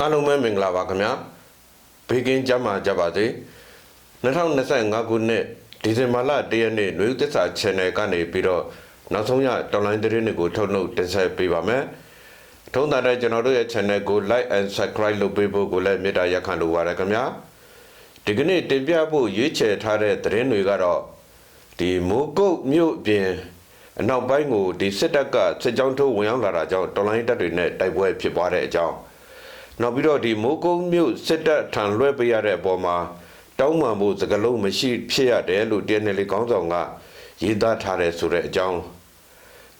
အားလုံးပဲမင်္ဂလာပါခင်ဗျာဘေးကင်းကြမှာကြပါစေ2025ခုနှစ်ဒီဇင်ဘာလ1ရက်နေ့ຫນွေဦးသစ္စာ channel ကနေပြီးတော့နောက်ဆုံးရတော်လိုင်းသတင်းတွေကိုထုတ်နှုတ်တင်ဆက်ပေးပါမယ်ထုံးတာတဲ့ကျွန်တော်တို့ရဲ့ channel ကို like and subscribe လုပ်ပေးဖို့ကိုလည်းမေတ္တာရက်ခံလိုပါတယ်ခင်ဗျာဒီကနေ့တင်ပြဖို့ရွေးချယ်ထားတဲ့သတင်းတွေကတော့ဒီမိုးကုတ်မြို့ပြင်အနောက်ပိုင်းကိုဒီစစ်တပ်ကစစ်ကြောင်းထိုးဝင်ရောက်လာတာကြောင့်တော်လိုင်းတပ်တွေနဲ့တိုက်ပွဲဖြစ်ပွားတဲ့အကြောင်း နောက်ပြီးတော့ဒီမိုးကုံမြို့စစ်တပ်ထံလွှဲပေးရတဲ့အပေါ်မှာတောင်းပန်ဖို့စကလုံးမရှိဖြစ်ရတယ်လို့တနင်္လာနေ့ကောင်းဆောင်ကရေးသားထားတယ်ဆိုတဲ့အကြောင်း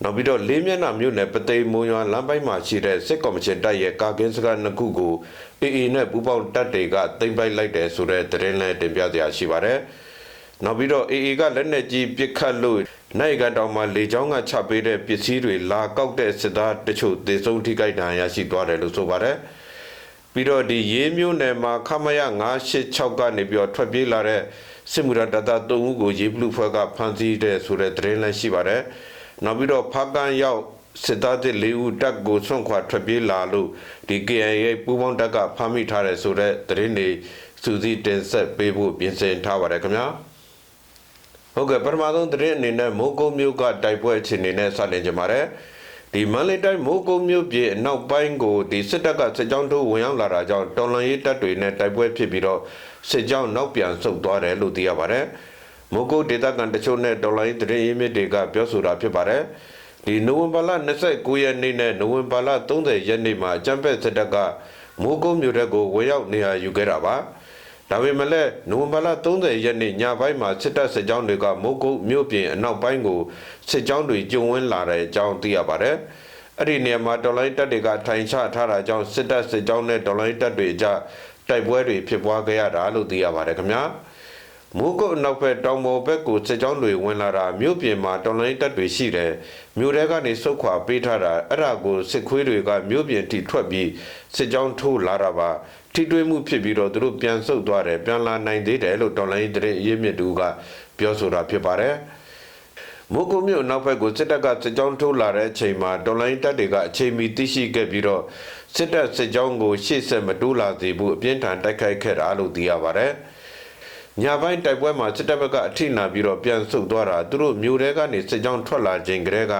နောက်ပြီးတော့လေးမျက်နှာမြို့နယ်ပသိမ်မွန်ရွာလမ်းပိုင်းမှာရှိတဲ့စစ်ကော်မရှင်တပ်ရဲ့ကာကင်းစကားနှစ်ခုကိုအေအေနဲ့ပူးပေါင်းတပ်တွေကတင်ပိုက်လိုက်တယ်ဆိုတဲ့သတင်းလည်းတင်ပြစရာရှိပါတယ်နောက်ပြီးတော့အေအေကလက်နက်ကြီးပစ်ခတ်လို့နိုင်ကတောင်မှာလေကြောင်းကချပေးတဲ့ပစ္စည်းတွေလာကောက်တဲ့စစ်သားတချို့သေဆုံးထိခိုက်ဒဏ်ရာရရှိသွားတယ်လို့ဆိုပါတယ် ပြီးတော့ဒီရေးမျိုးနယ်မှာခမရ986ကနေပြီးတော့ထွက်ပြေးလာတဲ့စစ်မှုရတတ3ဦးကိုရေးဘလူးဖွဲ့ကဖမ်းဆီးတဲ့ဆိုတဲ့သတင်းလည်းရှိပါတယ်။နောက်ပြီးတော့ဖားကန်ရောက်စစ်သားတွေ၄ဦးတပ်ကိုဆွန့်ခွာထွက်ပြေးလာလို့ဒီ KIA ပူးပေါင်းတပ်ကဖမ်းမိထားတဲ့ဆိုတဲ့သတင်းတွေစူးစီးတင်ဆက်ပေးဖို့ပြင်ဆင်ထားပါတယ်ခင်ဗျာ။ဟုတ်ကဲ့ပထမဆုံးသတင်းအနေနဲ့မိုးကုတ်မြို့ကတိုက်ပွဲအခြေအနေနဲ့စတင်ကြပါမယ်။ ဒီမန္တလေးတိုင်းမိုးကုတ်မြို့ပြည်အနောက်ပိုင်းကိုဒီစစ်တပ်ကစစ်ကြောင်းထိုးဝင်ရောက်လာတာကြောင့်တော်လန်ရေးတပ်တွေနဲ့တိုက်ပွဲဖြစ်ပြီးတော့စစ်ကြောင်းနောက်ပြန်ဆုတ်သွားတယ်လို့သိရပါတယ်။မိုးကုတ်ဒေသခံတချို့နဲ့တော်လန်ရေးတရင်ရေးမြစ်တွေကပြောဆိုတာဖြစ်ပါတယ်။ဒီနိုဝင်ဘာလ29ရက်နေ့နဲ့နိုဝင်ဘာလ30ရက်နေ့မှာအကြမ်းဖက်စစ်တပ်ကမိုးကုတ်မြို့တက်ကိုဝင်ရောက်နေရာယူခဲ့တာပါ။ ဒါပေမဲ့လည်းနိုဝင်ဘာလ30ရက်နေ့ညပိုင်းမှာစစ်တပ်စစ်ကြောင်းတွေကမိုးကုတ်မြို့ပြင်အနောက်ပိုင်းကိုစစ်ကြောင်းတွေကျုံဝန်းလာတဲ့အကြောင်းသိရပါတယ်။အဲ့ဒီနေရာမှာဒေါ်လာတပ်တွေကထိုင်ချထားတာကြောင့်စစ်တပ်စစ်ကြောင်းနဲ့ဒေါ်လာတပ်တွေအကြတိုက်ပွဲတွေဖြစ်ပွားခဲ့ရတာလို့သိရပါတယ်ခင်ဗျာ။မိုးကုတ်အနောက်ဘက်တောင်ပေါ်ဘက်ကိုစစ်ကြောင်းတွေဝင်လာတာမြို့ပြင်မှာတော်လိုင်းတပ်တွေရှိတယ်မြို့ထဲကနေစုတ်ခွာပေးထားတာအဲ့ဒါကိုစစ်ခွေးတွေကမြို့ပြင်ထိထွက်ပြီးစစ်ကြောင်းထိုးလာတာပါ ထိတွေ့မှုဖြစ်ပြီးတော့သူတို့ပြန်ဆုတ်သွားတယ်ပြန်လာနိုင်သေးတယ်လို့တော်လိုင်းတရေအရေးမြစ်တူကပြောဆိုတာဖြစ်ပါတယ်မိုးကုတ်မြို့နောက်ဘက်ကိုစစ်တပ်ကစစ်ကြောင်းထိုးလာတဲ့အချိန်မှာတော်လိုင်းတပ်တွေကအချိန်မီသိရှိခဲ့ပြီးတော့စစ်တပ်စစ်ကြောင်းကိုရှေ့ဆက်မတိုးလာစေဘူးအပြင်းထန်တိုက်ခိုက်ခဲ့တာလို့သိရပါတယ်။ညပိုင်းတိုက်ပွဲမှာစစ်တပ်ဘက်ကအထိနာပြီးတော့ပြန်ဆုတ်သွားတာသူတို့မြို့ထဲကနေစစ်ကြောင်းထွက်လာခြင်းကလေးက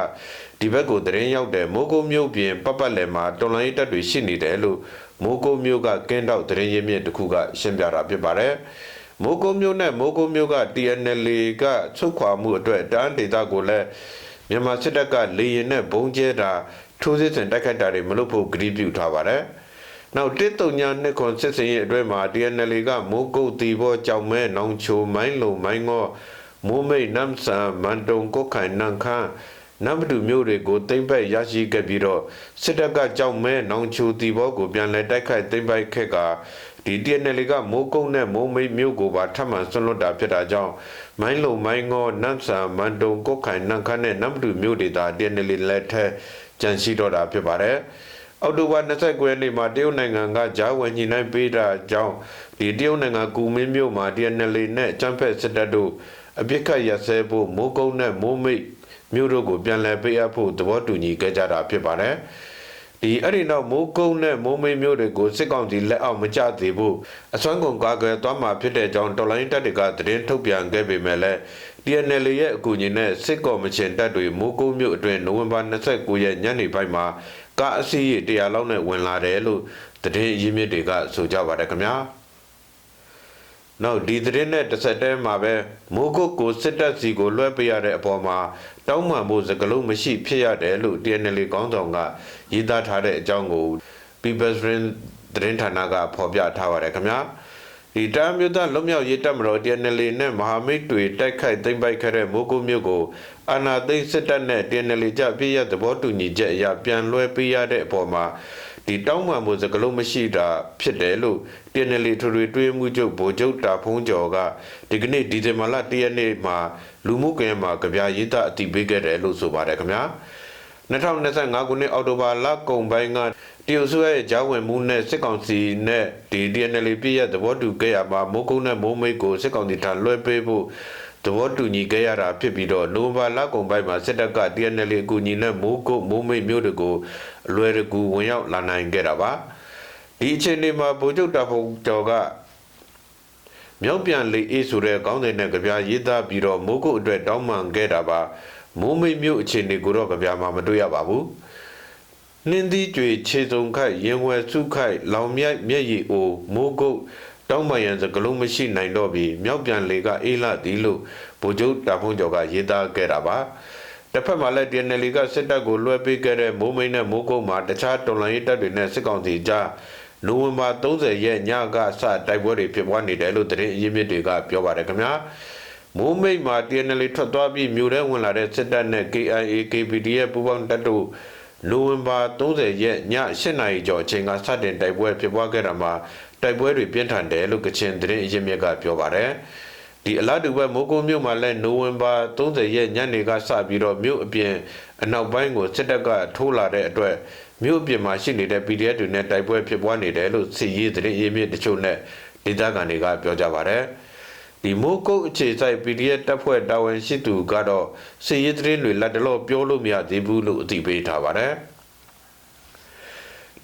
ဒီဘက်ကိုတရင်ရောက်တဲ့မိုးကုတ်မြို့ပြင်ပတ်ပတ်လည်မှာတော်လိုင်းတပ်တွေရှိနေတယ်လို့ မိုးကုတ်မြို့ကကင်းတော့တရင်ရင်းမြစ်တစ်ခုကရှင်းပြတာဖြစ်ပါတယ်။မိုးကုတ်မြို့နဲ့မိုးကုတ်မြို့က TNL ကချုပ်ခွာမှုအတွက်တန်းဒေသကိုလည်းမြန်မာစစ်တပ်ကလေရင်နဲ့ဘုံကျဲတာထိုးစစ်ဆင်တိုက်ခိုက်တာတွေမလုပ်ဖို့ကြိပြုထားပါတယ်။နောက်တစ်တုံညာနှစ်ခွန်စစ်စင်ရဲ့အတွဲမှာ TNL ကမိုးကုတ်တီဘောကြောင်မဲနောင်ချိုမိုင်းလုံမိုင်းငေါမိုးမိတ်နမ်ဆန်မန်တုံကိုခိုင်နန်ခန်း နမ်ဘဒူမျိုးတွေကိုတိမ့်ပိုက်ရရှိခဲ့ပြီးတော့စစ်တပ်ကကြောင်မဲနောင်ချိုတီဘောကိုပြန်လည်တိုက်ခိုက်တိမ့်ပိုက်ခဲ့ကဒီ TNL ကမိုးကုတ်နဲ့မိုးမိတ်မျိုးကိုပါထပ်မံဆွလွတ်တာဖြစ်တာကြောင့်မိုင်းလုံမိုင်းငေါနမ်ဆန်မန်တုံကိုခိုင်နန်ခန်းနဲ့နမ်ဘဒူမျိုးတွေသာ TNL လက်ထက်ကြန့်ရှိတော့တာဖြစ်ပါတယ်။အောက်တိုဘာ29ရက်နေ့မှာတရုတ်နိုင်ငံကဂျာဝင်ညှိနှိုင်းပေးတာကြောင့်ဒီတရုတ်နိုင်ငံကူမင်းမြို့မှာ TNL နဲ့ကျန်းဖက်စစ်တပ်တို့အပြစ်ခတ်ရစဲဖို့မိုးကုန်းနဲ့မိုးမိတ် မြို့တို့ကိုပြန်လည်ပေးအပ်ဖို့သဘောတူညီခဲ့ကြတာဖြစ်ပါတယ်။ဒီအဲ့ဒီနောက်မိုးကုန်းနဲ့မိုးမိတ်မြို့တွေကိုစစ်ကောင်စီလက်အောက်မကျသေးဘူးအစွမ်းကုန်ကာကွယ်သွားမှာဖြစ်တဲ့ကြောင်းတော်လိုင်းတပ်တွေကသတင်းထုတ်ပြန်ခဲ့ပေမဲ့လည်း TNL ရဲ့အကူအညီနဲ့စစ်ကော်မရှင်တပ်တွေမိုးကုတ်မြို့အတွင်းနိုဝင်ဘာ29ရက်ညနေပိုင်းမှာကားအစီးရေ100လောက်နဲ့ဝင်လာတယ်လို့သတင်းရင်းမြစ်တွေကဆိုကြပါတယ်ခင်ဗျာ။ နောက်ဒီသတင်းနဲ့တစ်ဆက်တည်းမှာပဲမိုးကုတ်ကိုစစ်တပ်စီကိုလွှဲပေးရတဲ့အပေါ်မှာတောင်းပန်ဖို့စကလုံးမရှိဖြစ်ရတယ်လို့ TNL ကောင်းဆောင်ကရေးသားထားတဲ့အကြောင်းကို People's Friend သတင်းဌာနကဖော်ပြထားပါတယ်ခင်ဗျာ။ဒီတမ်းမြို့သားလွတ်မြောက်ရေးတပ်မတော် TNL နဲ့မဟာမိတ်တွေတိုက်ခိုက်သိမ်းပိုက်ခဲ့တဲ့မိုးကုတ်မြို့ကိုအာဏာသိမ်းစစ်တပ်နဲ့ TNL ကြပြည့်ရသဘောတူညီချက်အရပြန်လွှဲပေးရတဲ့အပေါ်မှာ ဒီတောင်းပန်မှုစကလုံးမရှိတာဖြစ်တယ်လို့ TNL ထွေထွေတွင်းမှုချုပ်ဗိုလ်ချုပ်တာဖုံးကျော်ကဒီကနေ့ဒီဇင်ဘာလ၁ရက်နေ့မှာလူမှုကွန်ရက်မှာကြပြရေးသားအတည်ပြုခဲ့တယ်လို့ဆိုပါတယ်ခင်ဗျာ2025ခုနှစ်အောက်တိုဘာလကုန်ပိုင်းကတရုတ်ဆိုရဲ့ဂျာဝင်မှုနဲ့စစ်ကောင်စီနဲ့ဒီ DNL ပြည့်ရဲ့သဘောတူခဲ့ရမှာမိုးကုန်းနဲ့မိုးမိတ်ကိုစစ်ကောင်စီထံလွှဲပေးဖို့ သဘောတူညီခဲ့ရတာဖြစ်ပြီးတော့နိုဝင်ဘာလကုန်ပိုင်းမှာစစ်တပ်က DNL အကူအညီနဲ့မိုးကုတ်မိုးမိတ်မျိုးတွေကိုအလွယ်တကူဝင်ရောက်လာနိုင်ခဲ့တာပါဒီအချိန်ဒီမှာဗိုလ်ချုပ်တာဖုံကျော်ကမြောက်ပြန်လေအေးဆိုတဲ့ခေါင်းစဉ်နဲ့ကြပြရေးသားပြီးတော့မိုးကုတ်အတွက်တောင်းပန်ခဲ့တာပါမိုးမိတ်မြို့အခြေအနေကိုတော့ကြပြမှာမတွေ့ရပါဘူးနှင်းသီးကြွေခြေစုံခိုက်ရင်ဝယ်စုခိုက်လောင်မြိုက်မျက်ရည်အိုမိုးကုတ် တောင်းပန်ရန်စကလုံးမရှိနိုင်တော့ပြီမြောက်ပြန်လေကအေးလာသည်လို့ဗိုလ်ချုပ်တာဖုံကျော်ကရေးသားခဲ့တာပါတစ်ဖက်မှာလည်း DNL ကစစ်တပ်ကိုလွှဲပေးခဲ့တဲ့မိုးမိတ်နဲ့မိုးကုတ်မှာတခြားတော်လှန်ရေးတပ်တွေနဲ့စစ်ကောင်စီကြားနိုဝင်ဘာ30ရက်ညကစတိုက်ပွဲတွေဖြစ်ပွားနေတယ်လို့သတင်းအရင်းမြစ်တွေကပြောပါတယ်ခင်ဗျာမိုးမိတ်မှာ TNL ထွက်သွားပြီးမြို့ထဲဝင်လာတဲ့စစ်တပ်နဲ့ KIA KPDF ပူးပေါင်းတပ်တို့နိုဝင်ဘာ30ရက်ည8နာရီကျော်အချိန်ကစတင်တိုက်ပွဲဖြစ်ပွားခဲ့တာမှာ တိုက်ပွဲတွေပြင်းထန်တယ်လို့ကချင်သတင်းအရင်းမြစ်ကပြောပါတယ်ဒီအလားတူပဲမိုးကုတ်မြို့မှာလည်းနိုဝင်ဘာ30ရက်ညနေကစပြီးတော့မြို့အပြင်အနောက်ပိုင်းကိုစစ်တပ်ကထိုးလာတဲ့အတွက်မြို့အပြင်မှာရှိနေတဲ့ PDF တွေနဲ့တိုက်ပွဲဖြစ်ပွားနေတယ်လို့စီရေးသတင်းရေးမြစ်တချို့နဲ့ဒေသခံတွေကပြောကြပါတယ်ဒီမိုးကုတ်အခြေစိုက် PDF တပ်ဖွဲ့တာဝန်ရှိသူကတော့စီရေးသတင်းတွေလက်တလောပြောလို့မရသေးဘူးလို့အသိပေးထားပါတယ်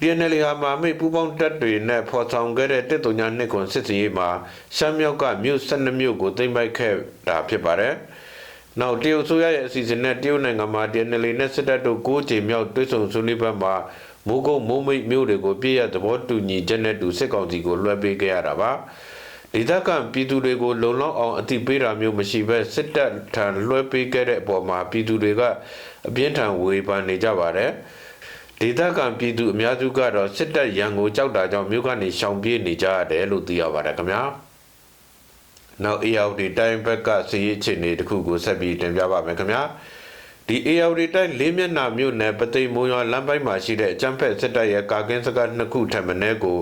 DNL ဟာမာမိတ်ပူပေါင်းတပ်တွေနဲ့ဖော်ဆောင်ခဲ့တဲ့တစ်တုံညာနှစ်ခွန်စစ်စရေးမှာရှမ်းမြောက်ကမြို့12မြို့ကိုသိမ်းပိုက်ခဲ့တာဖြစ်ပါတယ်။နောက်တရုတ်ဆိုရရဲ့အစီအစဉ်နဲ့တရုတ်နိုင်ငံမှာ DNL နဲ့စစ်တပ်တို့9ချိန်မြောက်တွဲဆုံဆွေးနွေးပွဲမှာမိုးကုတ်မိုးမိတ်မြို့တွေကိုပြည့်ရသဘောတူညီချက်နဲ့တူစစ်ကောင်စီကိုလွှဲပေးခဲ့ရတာပါ။ဒေသခံပြည်သူတွေကိုလုံလောက်အောင်အသိပေးတာမျိုးမရှိဘဲစစ်တပ်ထံလွှဲပေးခဲ့တဲ့အပေါ်မှာပြည်သူတွေကအပြင်းထန်ဝေဖန်နေကြပါတယ်။ ဒေသခံပြည်သူအများစုကတော့စစ်တပ်ရန်ကိုကြောက်တာကြောင့်မြို့ကနေရှောင်ပြေးနေကြရတယ်လို့သိရပါတယ်ခင်ဗျာ။နောက် AOD တိုင်းဘက်ကစီးရေးအခြေအနေတစ်ခုကိုဆက်ပြီးတင်ပြပါမယ်ခင်ဗျာ။ဒီ AOD တိုင်းလေးမျက်နှာမြို့နယ်ပသိမ်မုံရွာလမ်းပိုင်းမှာရှိတဲ့အကြမ်းဖက်စစ်တပ်ရဲ့ကာကင်းစကားနှစ်ခုထပ်မံကို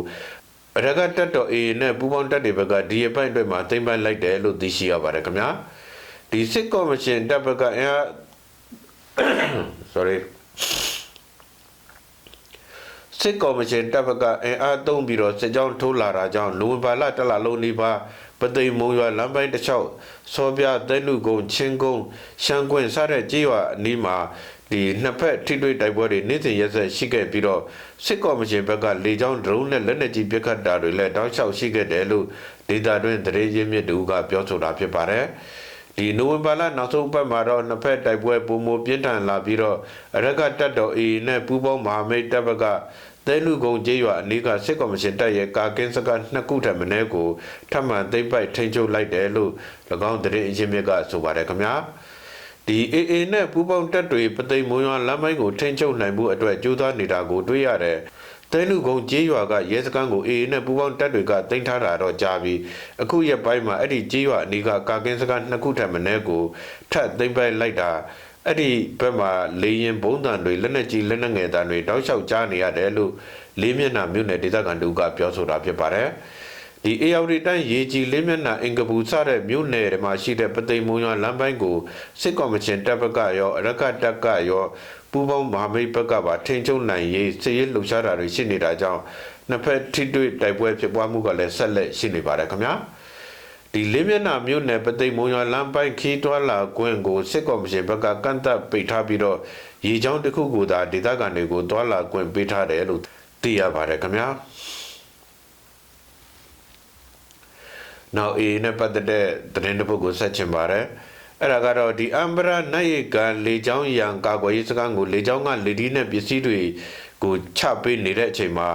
ရကတက်တော် A နဲ့ပူပေါင်းတက်တွေဘက်ကဒီအပိုင်းတွေမှာသိမ်းပိုက်လိုက်တယ်လို့သိရှိရပါတယ်ခင်ဗျာ။ဒီစစ်ကော်မရှင်တပ်ဘက်ကအဲ sorry စစ်ကော်မရှင်တပ်ဖက်ကအင်အားသုံးပြီးတော့စစ်ကြောင်းထိုးလာတာကြောင့်နိုဝင်ဘာလတလလုံးနေပါပသိမ်မုံရွာလမ်းပိုင်းတစ်လျှောက်စောပြတဲနုကုန်းချင်းကုန်းရှမ်းကွင်းစတဲ့ကြေးရွာအနီးမှာဒီနှစ်ဖက်ထိတွေ့တိုက်ပွဲတွေနေ့စဉ်ရက်ဆက်ရှိခဲ့ပြီးတော့စစ်ကော်မရှင်ဘက်ကလေကြောင်းဒရုန်းနဲ့လက်နက်ကြီးပစ်ခတ်တာတွေလည်းတောက်လျှောက်ရှိခဲ့တယ်လို့ဒေတာတွင်သတင်းရင်းမြစ်တူကပြောဆိုတာဖြစ်ပါတယ်ဒီနိုဝင်ဘာလနောက်ဆုံးပတ်မှာတော့နှစ်ဖက်တိုက်ပွဲပုံမပြင်းထန်လာပြီးတော့အရကတက်တော် AA နဲ့ပူးပေါင်းမဟာမိတ်တပ်ဘက်က သဲလူကုံကျေးရွာအနီးကစစ်ကော်မရှင်တပ်ရဲ့ကာကင်းစကနှစ်ခုထပ်မင်းကိုထပ်မံသိမ့်ပိုက်ထိန်းချုပ်လိုက်တယ်လို့၎င်းသတင်းအရင်းမြစ်ကဆိုပါတယ်ခင်ဗျာဒီ AA နဲ့ပူးပေါင်းတပ်တွေပသိမ်မွန်ရွာလမ်းမိုင်းကိုထိန်းချုပ်နိုင်မှုအတွက်ကြိုးစားနေတာကိုတွေ့ရတယ်တဲလူကုန်းကျေးရွာကရဲစခန်းကို AA နဲ့ပူးပေါင်းတပ်တွေကတင်ထားတာတော့ကြာပြီအခုရက်ပိုင်းမှာအဲ့ဒီကျေးရွာအနီးကကာကင်းစခန်းနှစ်ခုထပ်မင်းကိုထပ်သိမ့်ပိုက်လိုက်တာ အဲ့ဒီဘက်မှာလေရင်ဘုံတန်တွေလက်နက်ကြီးလက်နက်ငယ်တန်တွေတောက်လျှောက်ကြားနေရတယ်လို့လေးမျက်နှာမြို့နယ်ဒေသခံတို့ကပြောဆိုတာဖြစ်ပါတယ်ဒီ AR တိုင်းရေကြီးလေးမျက်နှာအင်္ဂပူစတဲ့မြို့နယ်တွေမှာရှိတဲ့ပသိမ်မုံရွာလမ်းပိုင်းကိုစစ်ကော်မရှင်တပ်ဘက်ကရောအရကတပ်ကရောပူးပေါင်းမဟာမိတ်ဘက်ကပါထိန်းချုပ်နိုင်ရေးစစ်ရေးလှုပ်ရှားတာတွေရှိနေတာကြောင့်နှစ်ဖက်ထိတွေ့တိုက်ပွဲဖြစ်ပွားမှုကလည်းဆက်လက်ရှိနေပါတယ်ခင်ဗျာ ဒီလေးမျက်နှာမြို့နယ်ပသိမ်မုံရွာလမ်းပိုင်းခီးတွာလာကွင်းကိုစစ်ကော်မရှင်ဘက်ကကန့်သက်ပိတ်ထားပြီးတော့ရေချောင်းတစ်ခုကိုသာဒေသခံတွေကိုတွာလာကွင်းပေးထားတယ်လို့သိရပါတယ်ခင်ဗျာနောက်အေနဲ့ပတ်သက်တဲ့သတင်းတစ်ပုဒ်ကိုဆက်ချင်ပါတယ်အဲ့ဒါကတော့ဒီအမ်ဘရာနိုင်ရကလေချောင်းရန်ကာကွယ်ရေးစခန်းကိုလေချောင်းကလေဒီနဲ့ပစ္စည်းတွေကိုချပေးနေတဲ့အချိန်မှာ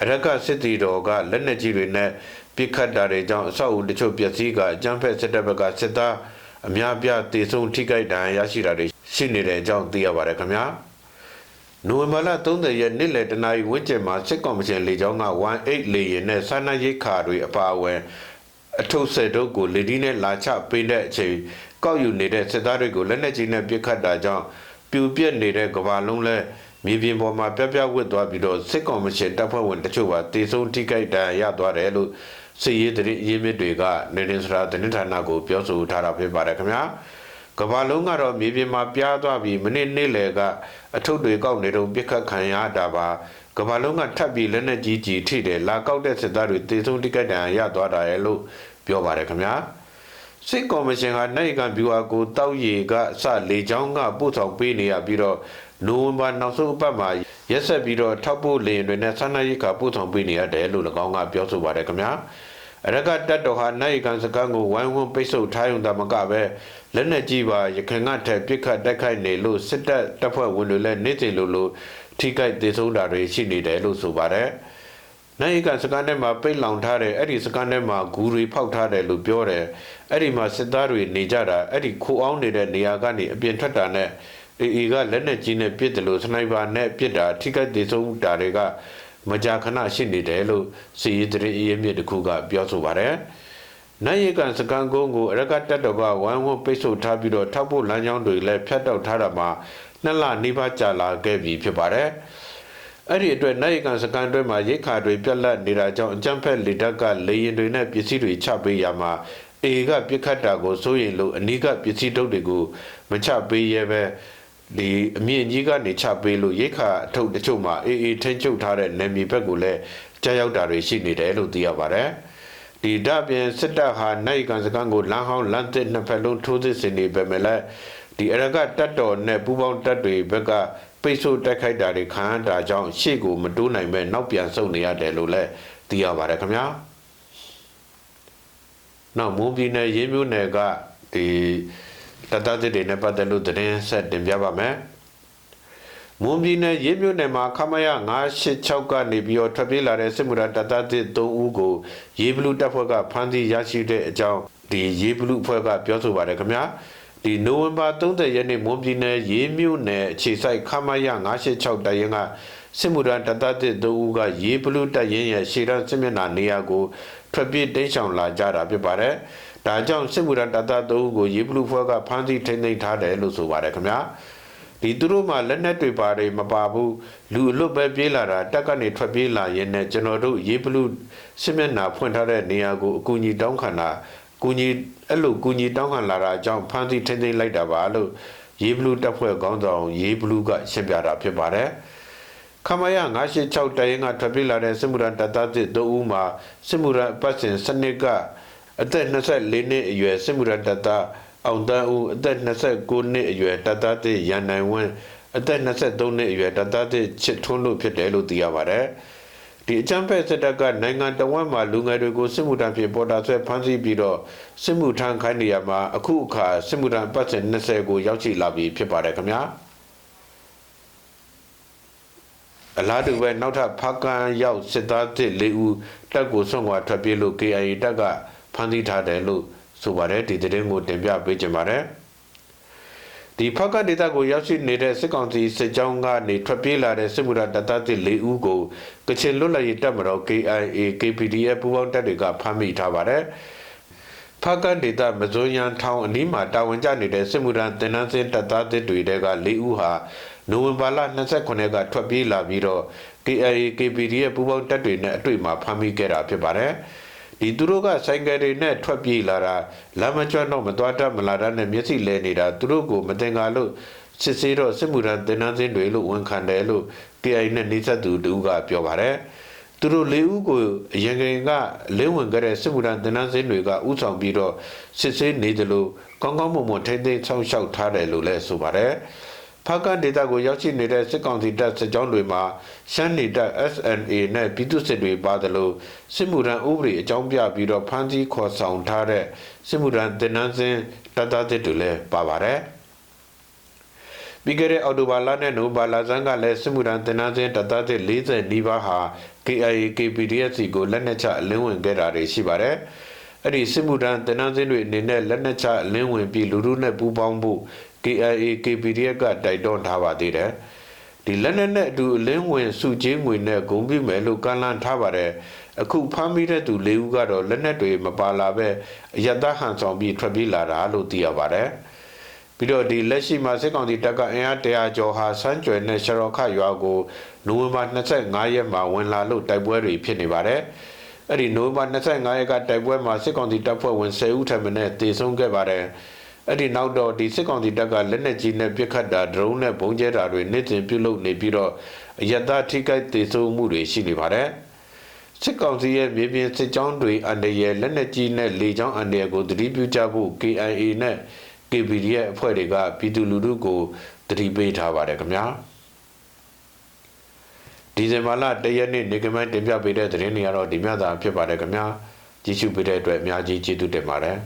အရက်ကစစ်တီတော်ကလက်နက်ကြီးတွေနဲ့ ပစ်ခတ်တာတွေကြောင့်အဆောက်အဦတချို့ပျက်စီးကအကြမ်းဖက်စစ်တပ်ဘက်ကစစ်သားအများပြတေဆုံးထိခိုက်ဒဏ်ရာရရှိတာတွေရှိနေတဲ့အကြောင်းသိရပါတယ်ခင်ဗျာနိုဝင်ဘာလ30ရက်နေ့လယ်တနာရီဝန်းကျင်မှာစစ်ကောင်မရှင်လေကြောင်းက18လေယာဉ်နဲ့စာနာရိတ်ခါတွေအပါအဝင်အထုပ်ဆက်တို့ကိုလေဒီနဲ့လာချပေးတဲ့အချိန်ကောက်ယူနေတဲ့စစ်သားတွေကိုလက်နက်ကြီးနဲ့ပစ်ခတ်တာကြောင့်ပြူပြက်နေတဲ့ကဘာလုံးလဲမြေပြင်ပေါ်မှာပြပြဝစ်သွားပြီးတော့စစ်ကောင်မရှင်တပ်ဖွဲ့ဝင်တချို့ပါတေဆုံးထိခိုက်ဒဏ်ရာရသွားတယ်လို့ စစ်ရေးတရေရေးမြစ်တွေကနေရင်စရာသတင်းဌာနကိုပြောဆိုထားတာဖြစ်ပါတယ်ခင်ဗျာကဘာလုံးကတော့မြေပြင်မှာပြားသွားပြီးမိနစ်နေ့လယ်ကအထုပ်တွေကောက်နေတော့ပြစ်ခတ်ခံရတာပါကဘာလုံးကထပ်ပြီးလက်နက်ကြီးကြီးထိတယ်လာကောက်တဲ့စစ်သားတွေတေဆုံးတိကတ်တန်ရသွားတာရဲ့လို့ပြောပါတယ်ခင်ဗျာစစ်ကော်မရှင်ကနိုင်ကဗျူဟာကိုတောက်ရီကစလေချောင်းကပို့ဆောင်ပေးနေရပြီးတော့နိုဝင်ဘာနောက်ဆုံးအပတ်မှာ ရက်ဆက်ပြီးတော့ထောက်ပို့လေရင်တွေနဲ့ဆန္ဒရိတ်ကပို့ဆောင်ပေးနေရတယ်လို့၎င်းကပြောဆိုပါတယ်ခင်ဗျာအရကတက်တော်ဟာနိုင်ကန်စကန်ကိုဝိုင်းဝန်းပိတ်ဆို့ထားရုံသာမကပဲလက်နက်ကြီးပါရခိုင်ကထက်ပြစ်ခတ်တိုက်ခိုက်နေလို့စစ်တပ်တပ်ဖွဲ့ဝင်တွေလည်းနေ့စဉ်လိုလိုထိခိုက်ဒေဆုံးတာတွေရှိနေတယ်လို့ဆိုပါတယ်နိုင်ကန်စကန်ထဲမှာပိတ်လောင်ထားတယ်အဲ့ဒီစကန်ထဲမှာဂူတွေဖောက်ထားတယ်လို့ပြောတယ်အဲ့ဒီမှာစစ်သားတွေနေကြတာအဲ့ဒီခိုအောင်နေတဲ့နေရာကနေအပြင်ထွက်တာနဲ့ အေအေကလက်နက်ကြီးနဲ့ပစ်တယ်လို့စနိုက်ပါနဲ့ပစ်တာထိခိုက်ဒေဆုံးတာတွေကမကြာခဏရှိနေတယ်လို့စီရီတရီအမြင့်တစ်ခုကပြောဆိုပါတယ်။နိုင်ရကန်စကန်ကုန်းကိုအရကတက်တော်ကဝိုင်းဝန်းပိတ်ဆို့ထားပြီးတော့ထောက်ဖို့လမ်းကြောင်းတွေလည်းဖြတ်တောက်ထားတာမှာနှစ်လနေပါကြာလာခဲ့ပြီဖြစ်ပါတယ်။အဲ့ဒီအတွက်နိုင်ရကန်စကန်တွဲမှာရိတ်ခါတွေပြက်လက်နေတာကြောင့်အကြမ်းဖက်လေတပ်ကလေရင်တွေနဲ့ပစ္စည်းတွေချပေးရမှာအေကပြစ်ခတ်တာကိုစိုးရင်လို့အနီးကပစ္စည်းတုပ်တွေကိုမချပေးရဲပဲ ဒီအမြင့်ကြီးကနေချပေးလို့ရိတ်ခါအထုပ်တချို့မှာအေးအေးထိန်းချုပ်ထားတဲ့နယ်မြေဘက်ကိုလည်းကြားရောက်တာတွေရှိနေတယ်လို့သိရပါတယ်။ဒီဒါပြင်စစ်တပ်ဟာနိုင်ကန်စကန်ကိုလမ်းဟောင်းလမ်းသစ်နှစ်ဖက်လုံးထိုးစစ်ဆင်နေပေမဲ့လည်းဒီအရကတပ်တော်နဲ့ပူးပေါင်းတပ်တွေဘက်ကပိတ်ဆို့တိုက်ခိုက်တာတွေခံရတာကြောင့်ရှေ့ကိုမတိုးနိုင်မဲ့နောက်ပြန်ဆုတ်နေရတယ်လို့လည်းသိရပါတယ်ခင်ဗျာ။နောက်မွန်ပြည်နယ်ရင်းမြို့နယ်ကဒီ တတသစ်တွေနဲ့ပတ်သက်လို့သတင်းဆက်တင်ပြပါမယ်။မွန်ပြည်နယ်ရေးမြို့နယ်မှာခမရ986ကနေပြီးတော့ထွက်ပြေးလာတဲ့စစ်မှုထမ်းတတသစ်3ဦးကိုရေးဘလူးတပ်ဖွဲ့ကဖမ်းဆီးရရှိတဲ့အကြောင်းဒီရေးဘလူးအဖွဲ့ကပြောဆိုပါတယ်ခင်ဗျာ။ဒီနိုဝင်ဘာ30ရက်နေ့မွန်ပြည်နယ်ရေးမြို့နယ်အခြေစိုက်ခမရ986တိုင်ရင်က စစ်မှုထမ်းတတသစ်3ဦးကရေးဘလူးတပ်ရင်ရဲ့ရှေ့တန်းစစ်မျက်နှာနေရာကိုထွက်ပြေးတိမ်းရှောင်လာကြတာဖြစ်ပါတယ်။ဒါကြောင့်စစ်မှုထမ်းတပ်သား၃ဦးကိုရေဘလူးဖွဲ့ကဖမ်းဆီးထိန်းသိမ်းထားတယ်လို့ဆိုပါတယ်ခင်ဗျာဒီသူတို့မှလက်နက်တွေပါတယ်မပါဘူးလူအလွတ်ပဲပြေးလာတာတက်ကနေထွက်ပြေးလာရင်နဲ့ကျွန်တော်တို့ရေဘလူးစစ်မျက်နှာဖွင့်ထားတဲ့နေရာကိုအကူအညီတောင်းခံတာကူညီအဲ့လိုကူညီတောင်းခံလာတာအကြောင်းဖမ်းဆီးထိန်းသိမ်းလိုက်တာပါလို့ရေဘလူးတပ်ဖွဲ့ခေါင်းဆောင်ရေဘလူးကရှင်းပြတာဖြစ်ပါတယ် ခမရ986တရင်ကထွက်ပြေးလာတဲ့စစ်မှုထမ်းတပ်သား3ဦးမှာစစ်မှုထမ်းပတ်စဉ်စနစ်ကအသက်24နှစ်အရွယ်စစ်မှုရတပ်သားအောင်တန်းဦးအသက်29နှစ်အရွယ်တပ်သားတစ်ရန်နိုင်ဝင်းအသက်23နှစ်အရွယ်တပ်သားတစ်ချစ်ထွန်းလို့ဖြစ်တယ်လို့သိရပါတယ်။ဒီအချမ်းဖက်စစ်တပ်ကနိုင်ငံတော်ဝန်မှလူငယ်တွေကိုစစ်မှုထမ်းဖြစ်ပေါ်တာဆွဲဖမ်းဆီးပြီးတော့စစ်မှုထမ်းခိုင်းနေရမှာအခုအခါစစ်မှုထမ်းပတ်စင်20ကိုရောက်ရှိလာပြီဖြစ်ပါတယ်ခင်ဗျာ။ အလားတူပဲနောက်ထပ်ဖားကန်ရောက်စစ်သားတစ်၄ဦးတပ်ကိုဆွန့်ခွာထွက်ပြေးလို့ KIA တပ်ကဖမ်းဆီးထားတယ်လို့ဆိုပါတယ်ဒီသတင်းကိုတင်ပြပေးကြပါမယ်ဒီဖက်ကဒေတာကိုရောက်ရှိနေတဲ့စစ်ကောင်စီစစ်ကြောင်းကနေထွက်ပြေးလာတဲ့စစ်မှုထမ်းတပ်သားသစ်၄ဦးကိုကချင်လွတ်လပ်ရေးတပ်မတော် KIA KPDF ပူးပေါင်းတပ်တွေကဖမ်းမိထားပါတယ်ဖကဒေတာမဇွန်ရန်ထောင်အနီးမှာတာဝန်ကျနေတဲ့စစ်မှုထမ်းတင်နန်းစင်းတပ်သားသစ်တွေက၄ဦးဟာ နိုဝင်ဘာလ29ကထွက်ပြေးလာပြီးတော့ KIA KPDF ပူးပေါင်းတပ်တွေနဲ့အတွေ့မှာဖမ်းမိခဲ့တာဖြစ်ပါတယ်။ဒီသူတို့ကဆိုင်ကယ်တွေနဲ့ထွက်ပြေးလာတာလမ်းမကျွတ်တော့မသွားတတ်မလာတတ်နဲ့မျက်စိလဲနေတာသူတို့ကိုမတင်ကားလို့စစ်ဆေးတော့စစ်မှုထမ်းတင်နန်းစင်းတွေလို့ဝန်ခံတယ်လို့ KI နဲ့နေဆက်သူတူကပြောပါတယ်သူတို့လေးဦးကိုအရင်ကကလင်းဝင်ကြတဲ့စစ်မှုထမ်းတင်နန်းစင်းတွေကဥဆောင်ပြီးတော့စစ်ဆေးနေတယ်လို့ကောင်းကောင်းမွန်မွန်ထိမ့်သိမ်းဆောက်ရှောက်ထားတယ်လို့လည်းဆိုပါတယ် ဖာကန်ဒေတာကိုရောက်ရှိနေတဲ့စစ်ကောင်စီတပ်စစ်ကြောင်းတွေမှာရှမ်းနေတပ် SNA နဲ့ပြည်သူစစ်တွေပါတယ်လို့စစ်မှုထမ်းဥပဒေအကြောင်းပြပြီးတော့ဖမ်းဆီးခေါ်ဆောင်ထားတဲ့စစ်မှုထမ်းတင်နန်းစင်းတပ်သားတွေလည်းပါပါတယ်ပြီးခဲ့တဲ့အော်တိုဘာလနဲ့နိုဘာလဆန်းကလည်းစစ်မှုထမ်းတင်နန်းစင်းတပ်သားတွေ40နီးပါးဟာ KIA KPDS ကိုလက်နက်ချအလင်းဝင်ခဲ့တာတွေရှိပါတယ်အဲ့ဒီစစ်မှုထမ်းတင်နန်းစင်းတွေအနေနဲ့လက်နက်ချအလင်းဝင်ပြီးလူထုနဲ့ပူးပေါင်းဖို့ KIA KPDF ကတိုက်တွန်းထားပါသေးတယ်ဒီလက်နက်နဲ့အတူအလင်းဝင်စုချင်းငွေနဲ့ဂုံပြမယ်လို့ကန့်လန့်ထားပါတယ်အခုဖမ်းမိတဲ့သူ၄ဦးကတော့လက်နက်တွေမပါလာပဲအယက်သားဟန်ဆောင်ပြီးထွက်ပြေးလာတာလို့သိရပါတယ်ပြီးတော့ဒီလက်ရှိမှာစစ်ကောင်စီတပ်ကအင်အား100ကျော်ဟာစမ်းကြွယ်နဲ့ရှရောခရွာကိုနိုဝင်ဘာ25ရက်မှာဝင်လာလို့တိုက်ပွဲတွေဖြစ်နေပါတယ်အဲ့ဒီနိုဝင်ဘာ25ရက်ကတိုက်ပွဲမှာစစ်ကောင်စီတပ်ဖွဲ့ဝင်10ဦးထပ်မံနဲ့တေဆုံးခဲ့ပါတယ် အဲ့ဒီနောက်တော့ဒီစစ်ကောင်စီတပ်ကလက်နက်ကြီးနဲ့ပစ်ခတ်တာဒရုန်းနဲ့ပုံကျဲတာတွေနေ့စဉ်ပြုလုပ်နေပြီးတော့အယက်သားထိခိုက်ဒေဆုံးမှုတွေရှိနေပါတယ်စစ်ကောင်စီရဲ့မြေပြင်စစ်ကြောင်းတွေအန္တရာယ်လက်နက်ကြီးနဲ့လေကြောင်းအန္တရာယ်ကိုသတိပြုကြဖို့ KIA နဲ့ KPD ရဲ့အဖွဲ့တွေကပြည်သူလူထုကိုသတိပေးထားပါတယ်ခင်ဗျာဒီဇင်ဘာလ၁ရက်နေ့နေကမန်းတင်ပြပေးတဲ့သတင်းတွေကတော့ဒီမြတ်တာဖြစ်ပါတယ်ခင်ဗျာကြည့်ရှုပေးတဲ့အတွက်အများကြီးကျေးဇူးတင်ပါတယ်